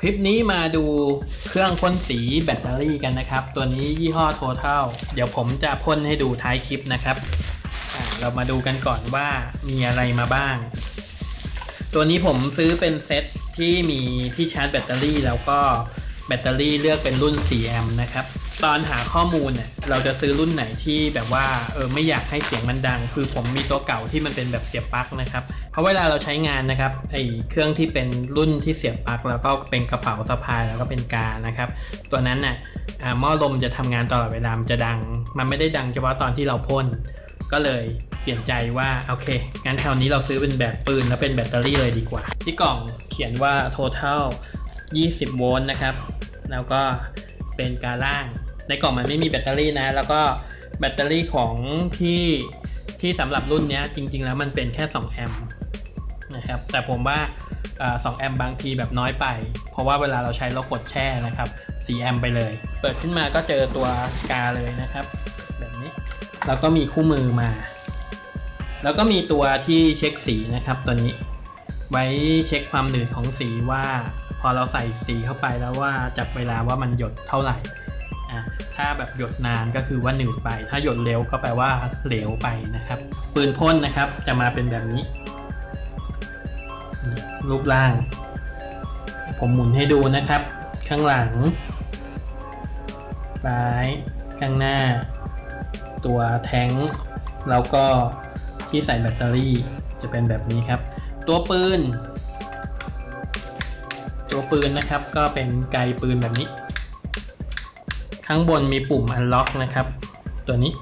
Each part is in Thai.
คลิปนี้มาดูเครื่องพ่นสีแบตเตอรี่กันนะครับ ตัวนี้ยี่ห้อ Total เดี๋ยวผมจะพ่นให้ดูท้ายคลิปนะครับ เรามาดูกันก่อนว่ามีอะไรมาบ้าง ตัวนี้ผมซื้อเป็นเซตที่มีที่ชาร์จแบตเตอรี่ แล้วก็แบตเตอรี่เลือกเป็นรุ่น 4 แอมป์นะครับ ตอนหาข้อมูลเนี่ยเราจะซื้อรุ่นไหนที่แบบว่าเออไม่อยากให้เสียงมันดัง คือผมมีตัวเก่าที่มันเป็นแบบเสียบปลั๊กนะครับเพราะเวลาเราใช้งานนะครับไอเครื่องที่เป็นรุ่นที่เสียบปลั๊กแล้วก็เป็นกระเป๋าสะพายแล้วก็เป็นกานะครับ ตัวนั้นน่ะอ่าหม้อลมจะทำงานตลอดเวลามันจะดัง มันไม่ได้ดังเฉพาะตอนที่เราพ่นก็เลยเปลี่ยนใจว่าโอเค งั้นคราวนี้เราซื้อเป็นแบบปืนแล้วเป็นแบตเตอรี่เลยดีกว่า ที่กล่องเขียนว่า total 20 โวลต์นะครับ แล้วก็เป็นกาล่าง ในกล่องมันไม่มีแบตเตอรี่นะ แล้วก็แบตเตอรี่ของที่ที่สำหรับรุ่นนี้จริง ๆ แล้วมันเป็นแค่ 2 แอมป์นะครับ แต่ผมว่าเอ่อ2แอมป์บางทีแบบน้อยไป เพราะว่าเวลาเราใช้เรากดแช่นะครับ4แอมป์ไปเลย เปิดขึ้นมาก็เจอตัวกาเลยนะครับ แบบนี้ แล้วก็มีคู่มือมา แล้วก็มีตัวที่เช็คสีนะครับตัวนี้ ไว้เช็คความหนืดของสีว่า พอเราใส่สีเข้าไปแล้วว่าจับเวลาว่ามันหยดเท่าไหร่ อะถ้าแบบหยดนานก็คือว่าหนืดไป ถ้าหยดเร็วก็แปลว่าเหลวไปนะครับ ปืนพ่นนะครับจะมาเป็นแบบนี้ รูปร่าง ผมหมุนให้ดูนะครับ ข้างหลังซ้ายข้างหน้า ตัวแท้งแล้วก็ที่ใส่แบตเตอรี่จะเป็นแบบนี้ครับ ตัวปืน ตัวปืนนะครับก็เป็นไกปืนแบบนี้ ข้างบนมีปุ่ม unlock นะครับ ตัวนี้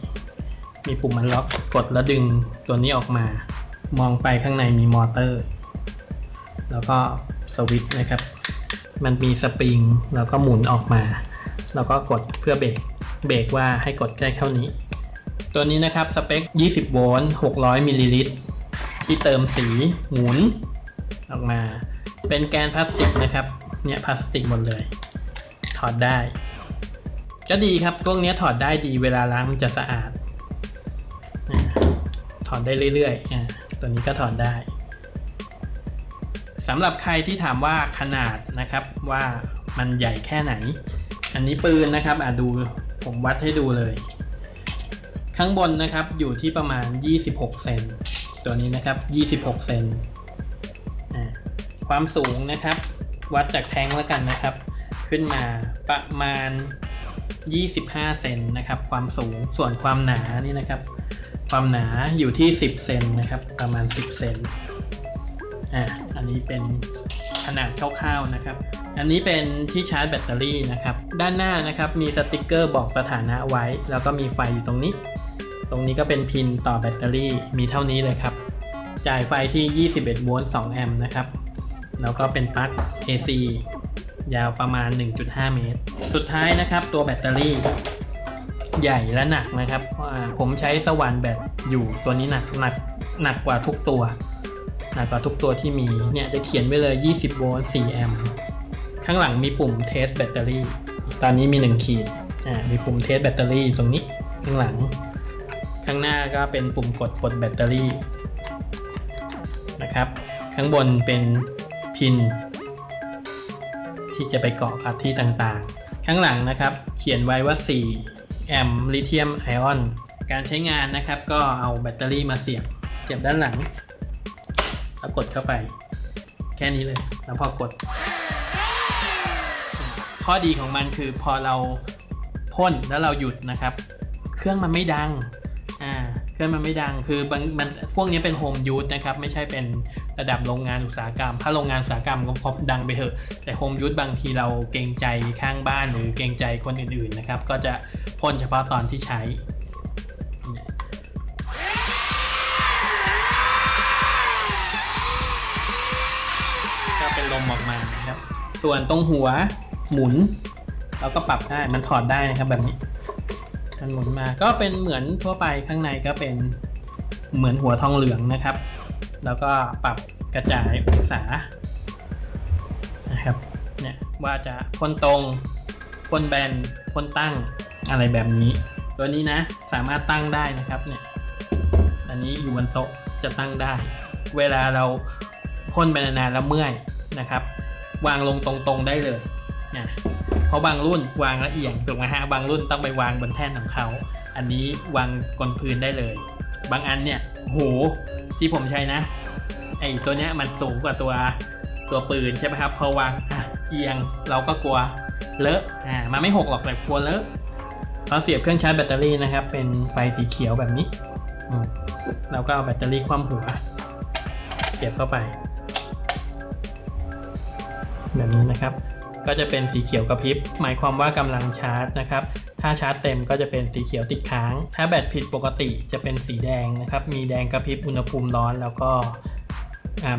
มีปุ่ม unlock กดแล้วดึงตัวนี้ออกมา มองไปข้างในมีมอเตอร์ แล้วก็สวิตช์นะครับ มันมีสปริงแล้วก็หมุนออกมา แล้วก็กดเพื่อเบรกเบรกว่าให้กดแค่เท่านี้ ตัวนี้นะครับสเปค 20 โวลต์ 600 มิลลิลิตร ที่เติมสีหมุนออกมา เป็นแกนพลาสติกนะครับ เนี่ยพลาสติกหมดเลย ถอดได้ ก็ดีครับพวกเนี้ถอดได้ดีเวลาล้างมันจะสะอาดอถอดได้เรื่อยๆอตัวนี้ก็ถอดได้สำหรับใครที่ถามว่าขนาดนะครับว่ามันใหญ่แค่ไหน อันนี้ปืนนะครับอะดูผมวัดให้ดูเลย ข้างบนนะครับอยู่ที่ประมาณ 26 เซนตัวนี้นะครับ 26 เซนความสูงนะครับ วัดจากแท้งแล้วกันนะครับ ขึ้นมาประมาณ 25 เซนนะครับ ความสูงส่วนความหนานี่นะครับ ความหนาอยู่ที่ 10 เซนนะครับ ประมาณ 10 เซนอ่าอันนี้เป็นขนาดคร่าวๆนะครับ อันนี้เป็นที่ชาร์จแบตเตอรี่นะครับ ด้านหน้านะครับมีสติกเกอร์บอกสถานะไว้ แล้วก็มีไฟอยู่ตรงนี้ ตรงนี้ก็เป็นพินต่อแบตเตอรี่มีเท่านี้เลยครับ จ่ายไฟที่ 21 โวลต์ 2 แอมป์นะครับ แล้วก็เป็นปลั๊ก AC ยาวประมาณ 1.5 เมตร สุดท้ายนะครับตัวแบตเตอรี่ ใหญ่และหนักนะครับผมใช้สว่านแบตอยู่ตัวนี้หนักหนักหนักกว่าทุกตัว หนักกว่าทุกตัวที่มีเนี่ยจะเขียนไว้เลย 20 โวลต์ 4 แอมป์ข้างหลังมีปุ่มเทสแบตเตอรี่ ตอนนี้มี 1 ขีดอ่ามีปุ่มเทสแบตเตอรี่ตรงนี้ข้างหลัง ข้างหน้าก็เป็นปุ่มกดปลดแบตเตอรี่นะครับ ข้างบนเป็นพิน ที่จะไปเกาะกับที่ต่างๆ ข้างหลังนะครับ เขียนไว้ว่า 4 แอมลิเธียมไอออน การใช้งานนะครับ ก็เอาแบตเตอรี่มาเสียบเสียบด้านหลัง แล้วกดเข้าไป แค่นี้เลย แล้วพอกด ข้อดีของมันคือพอเราพ่นแล้วเราหยุดนะครับ เครื่องมันไม่ดัง อ่า เครื่องมันไม่ดังคือบางมันพวกนี้เป็นโฮมยู e นะครับไม่ใช่เป็นระดับโรงงานอุตสาหกรรม ถ้าโรงงานอุตสาหกรรมก็พอดังไปเถอะ แต่โฮมยู e บางทีเราเกรงใจข้างบ้านหรือเกรงใจคนอื่นๆนะครับ ก็จะพ่นเฉพาะตอนที่ใช้ก็เป็นลมออกมานะครับ ส่วนตรงหัวหมุน เราก็ปรับได้มันถอดได้นะครับแบบนี้ มันหมุนมาก็เป็นเหมือนทั่วไปข้างในก็เป็นเหมือนหัวทองเหลืองนะครับ แล้วก็ปรับกระจายองศานะครับเนี่ยว่าจะพ่นตรงพ่นแบนพ่นตั้งอะไรแบบนี้ ตัวนี้นะสามารถตั้งได้นะครับเนี่ยอันนี้อยู่บนโต๊ะจะตั้งได้ เวลาเราพ่นไปนานๆแล้วเมื่อยนะครับ วางลงตรงๆได้เลยนะ เพราะบางรุ่นวางละเอียงถูกไหมฮะบางรุ่นต้องไปวางบนแท่นของเขา อันนี้วางบนพื้นได้เลย บางอันเนี่ยโหที่ผมใช้นะไอตัวเนี้ยมันสูงกว่าตัวตัวปืนใช่ไหมครับพอวางอะเอียงเราก็กลัวเลอะอ่ามันไม่หกหรอกแต่กลัวเลอะเราเสียบเครื่องชาร์จแบตเตอรี่นะครับ เป็นไฟสีเขียวแบบนี้เราก็เอาแบตเตอรี่คว่ำหัว เสียบเข้าไป แบบนี้นะครับ ก็จะเป็นสีเขียวกระพริบ หมายความว่ากำลังชาร์จนะครับ ถ้าชาร์จเต็มก็จะเป็นสีเขียวติดค้าง ถ้าแบตผิดปกติจะเป็นสีแดงนะครับ มีแดงกระพริบอุณหภูมิร้อน แล้วก็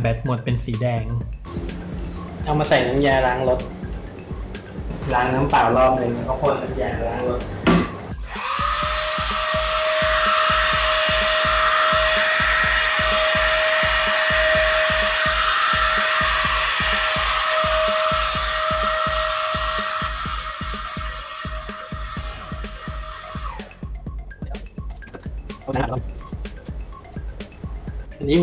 แบตหมดเป็นสีแดง เอามาใส่น้ำยาล้างรถ ล้างน้ำเปล่ารอบหนึ่งแล้วก็พ่นน้ำยาล้างรถ อันนี้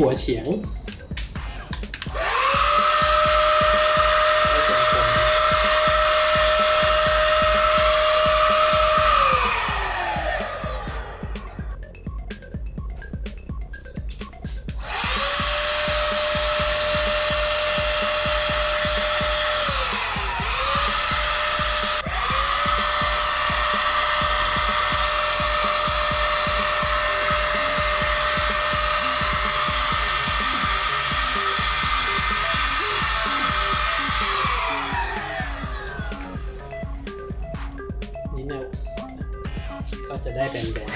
ก็จะได้เป็นแบบ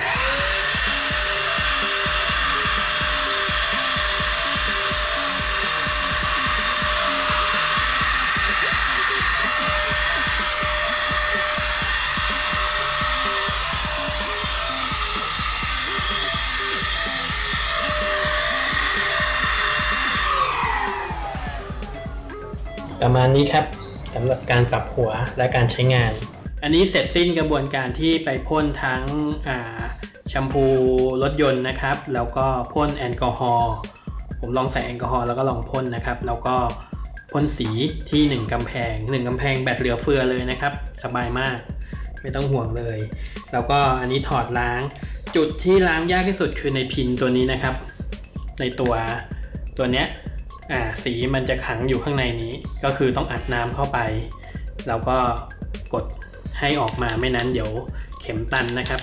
ประมาณนี้ครับสำหรับการปรับหัวและการใช้งาน อันนี้เสร็จสิ้นกระบวนการที่ไปพ่นทั้งแชมพูรถยนต์นะครับ แล้วก็พ่นแอลกอฮอล์ผมลองใส่แอลกอฮอล์แล้วก็ลองพ่นนะครับ แล้วก็พ่นสีที่ 1กำแพง 1กำแพงแบตเหลือเฟือเลยนะครับ สบายมาก ไม่ต้องห่วงเลย แล้วก็อันนี้ถอดล้าง จุดที่ล้างยากที่สุดคือในพินตัวนี้นะครับ ในตัวตัวเนี้ยอ่าสีมันจะขังอยู่ข้างในนี้ ก็คือต้องอัดน้ำเข้าไป แล้วก็กด ให้ออกมาไม่นั้นเดี๋ยวเข็มตันนะครับ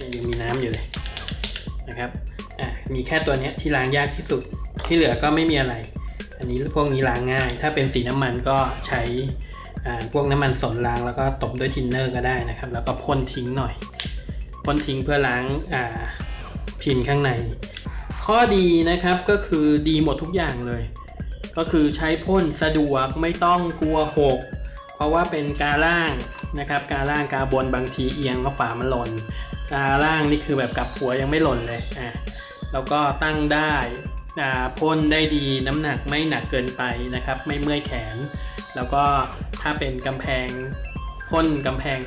ยังมีน้ำอยู่เลยนะครับอะมีแค่ตัวนี้ที่ล้างยากที่สุดที่เหลือก็ไม่มีอะไร อันนี้พวกนี้ล้างง่าย ถ้าเป็นสีน้ำมันก็ใช้พวกน้ำมันสนล้างแล้วก็ตบด้วยทินเนอร์ก็ได้นะครับ แล้วก็พ่นทิ้งหน่อยพ่นทิ้งเพื่อล้างอ่าพินข้างใน ข้อดีนะครับก็คือดีหมดทุกอย่างเลย ก็คือใช้พ่นสะดวกไม่ต้องกลัวหก เพราะว่าเป็นกาล่างนะครับ กาล่างกาบนบางทีเอียงก็ฝามันหล่น กาล่างนี่คือแบบกลับหัวยังไม่หล่นเลยอะแล้วก็ตั้งได้อ่าพ่นได้ดีน้ำหนักไม่หนักเกินไปนะครับ ไม่เมื่อยแขน แล้วก็ถ้าเป็นกำแพงพ่นกำแพง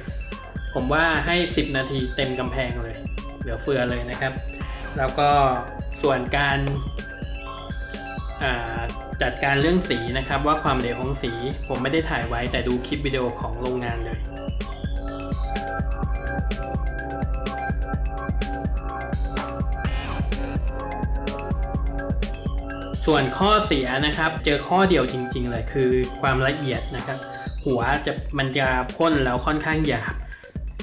ผมว่าให้ 10 นาทีเต็มกำแพงเลย เหลือเฟือเลยนะครับ แล้วก็ส่วนการอ่า จัดการเรื่องสีนะครับว่าความเหลวของสีผมไม่ได้ถ่ายไว้แต่ดูคลิปวิดีโอของโรงงานเลยส่วนข้อเสียนะครับเจอข้อเดียวจริง ๆ เลยคือความละเอียดนะครับ หัวจะมันจะพ่นแล้วค่อนข้างหยาบ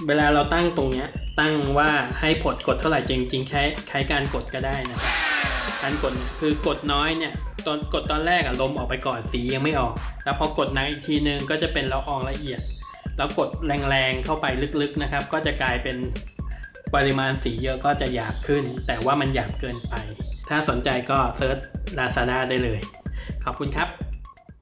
เวลาเราตั้งตรงเนี้ยตั้งว่าให้ผดกดเท่าไหร่จริง ๆ ใช้ใช้การกดก็ได้นะครับการกดเนี่ยคือกดน้อยเนี่ย ตอนกดตอนแรกอะลมออกไปก่อนสียังไม่ออก แล้วพอกดนักอีกทีนึงก็จะเป็นละอองละเอียด แล้วกดแรงๆเข้าไปลึกๆนะครับ ก็จะกลายเป็นปริมาณสีเยอะก็จะหยาบขึ้น แต่ว่ามันหยาบเกินไป ถ้าสนใจก็เซิร์ช Lazada ได้เลย ขอบคุณครับ